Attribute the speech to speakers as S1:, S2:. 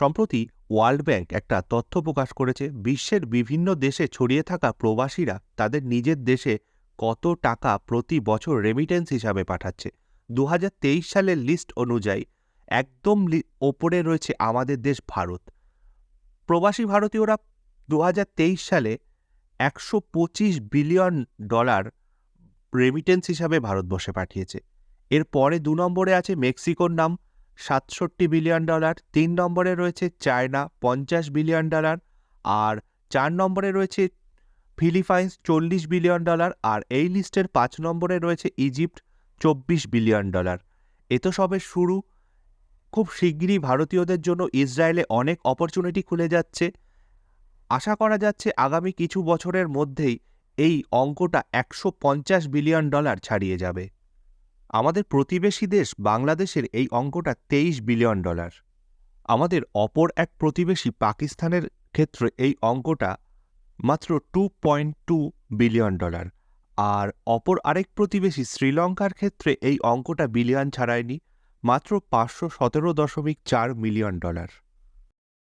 S1: সম্প্রতি world bank একটা তথ্য প্রকাশ করেছে, বিশ্বের বিভিন্ন দেশে ছড়িয়ে থাকা প্রবাসীরা তাদের নিজের দেশে কত টাকা প্রতি বছর রেমিটেন্স হিসাবে পাঠাচ্ছে। দু হাজার তেইশ সালের লিস্ট অনুযায়ী একদম ওপরে রয়েছে আমাদের দেশ ভারত। প্রবাসী ভারতীয়রা দু হাজার তেইশ সালে একশো পঁচিশ বিলিয়ন ডলার রেমিটেন্স হিসাবে ভারতবর্ষে পাঠিয়েছে। এর পরে দু নম্বরে আছে মেক্সিকোর নাম সাতষট্টি বিলিয়ন ডলার, তিন নম্বরে রয়েছে চায়না পঞ্চাশ বিলিয়ন ডলার আর চার নম্বরে রয়েছে ফিলিপাইন্স চল্লিশ বিলিয়ন ডলার আর এই লিস্টের পাঁচ নম্বরে রয়েছে ইজিপ্ট চব্বিশ বিলিয়ন ডলার। এ তো সবে শুরু। খুব শিগগিরই ভারতীয়দের জন্য ইসরায়েলে অনেক অপরচুনিটি খুলে যাচ্ছে। আশা করা যাচ্ছে আগামী কিছু বছরের মধ্যেই এই অঙ্কটা একশো পঞ্চাশ বিলিয়ন ডলার ছাড়িয়ে যাবে। আমাদের প্রতিবেশী দেশ বাংলাদেশের এই অঙ্কটা তেইশ বিলিয়ন ডলার। আমাদের অপর এক প্রতিবেশী পাকিস্তানের ক্ষেত্রে এই অঙ্কটা মাত্র two point two billion dollar. আর অপর আরেক প্রতিবেশী শ্রীলঙ্কার ক্ষেত্রে এই অঙ্কটা বিলিয়ন ছাড়ায়নি, মাত্র পাঁচশো সতেরো দশমিক চার মিলিয়ন ডলার।